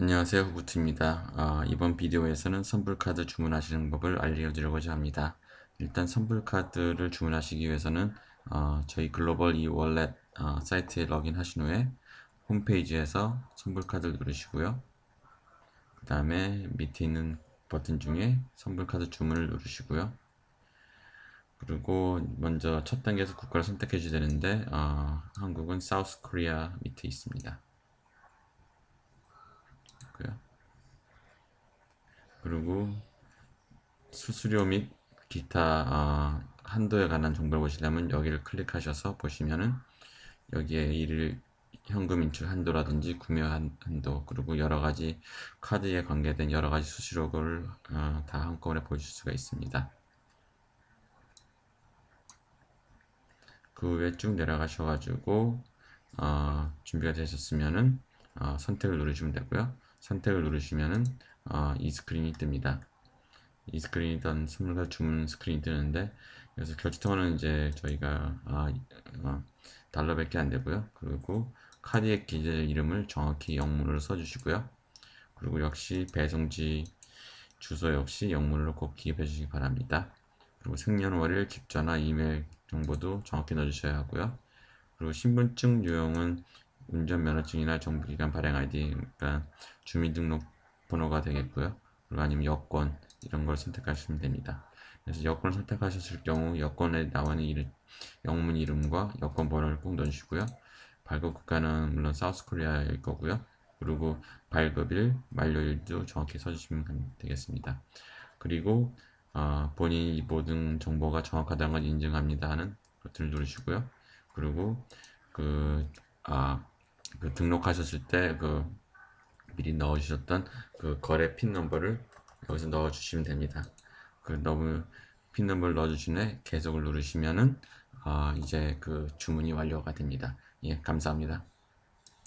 안녕하세요 후구트입니다. 어, 이번 비디오에서는 선불카드 주문하시는 법을 알려드리고자 합니다. 일단 선불카드를 주문하시기 위해서는 어, 저희 글로벌 이월렛 어, 사이트에 로그인 하신 후에 홈페이지에서 선불카드를 누르시고요. 그 다음에 밑에 있는 버튼 중에 선불카드 주문을 누르시고요. 그리고 먼저 첫 단계에서 국가를 선택해 주셔야 되는데 어, 한국은 사우스 코리아 밑에 있습니다. 있고요. 그리고 수수료 및 기타 어, 한도에 관한 정보를 보시려면 여기를 클릭하셔서 보시면은 여기에 일일 현금 인출 한도라든지 구매 한도 그리고 여러 가지 카드에 관계된 여러 가지 수수료를 어, 다 한꺼번에 보실 수가 있습니다. 그 후에 쭉 내려가셔가지고 어, 준비가 되셨으면은 어, 선택을 누르시면 되고요. 선택을 누르시면은 어, 이 스크린이 뜹니다. 이 스크린이 던 선물과 주문 스크린이 뜨는데 그래서 결제통화는 이제 저희가 아, 어, 달러밖에 안 되고요. 그리고 카드의 계좌 이름을 정확히 영문으로 써주시고요. 그리고 역시 배송지 주소 역시 영문으로 꼭 기입해 주시기 바랍니다. 그리고 생년월일, 집전화, 이메일 정보도 정확히 넣어주셔야 하고요. 그리고 신분증 유형은 운전면허증이나 정부기관 발행 아이디, 그러니까 주민등록 번호가 되겠고요. 그리고 아니면 여권 이런 걸 선택하시면 됩니다. 그래서 여권을 선택하셨을 경우 여권에 나오는 이름, 영문 이름과 여권 번호를 꼭 넣으시고요. 발급 국가는 물론 사우스 코리아일 거고요. 그리고 발급일, 만료일도 정확히 써주시면 되겠습니다. 그리고 어, 본인이 모든 정보가 정확하다는 걸 인증합니다 하는 버튼을 누르시고요. 그리고 그, 아, 그 등록하셨을 때 그 미리 넣어주셨던 그 거래 핀 넘버를 여기서 넣어주시면 됩니다. 그 너무 핀 넘버를 넣어주신 후에 계속을 누르시면은 어, 이제 그 주문이 완료가 됩니다. 예, 감사합니다.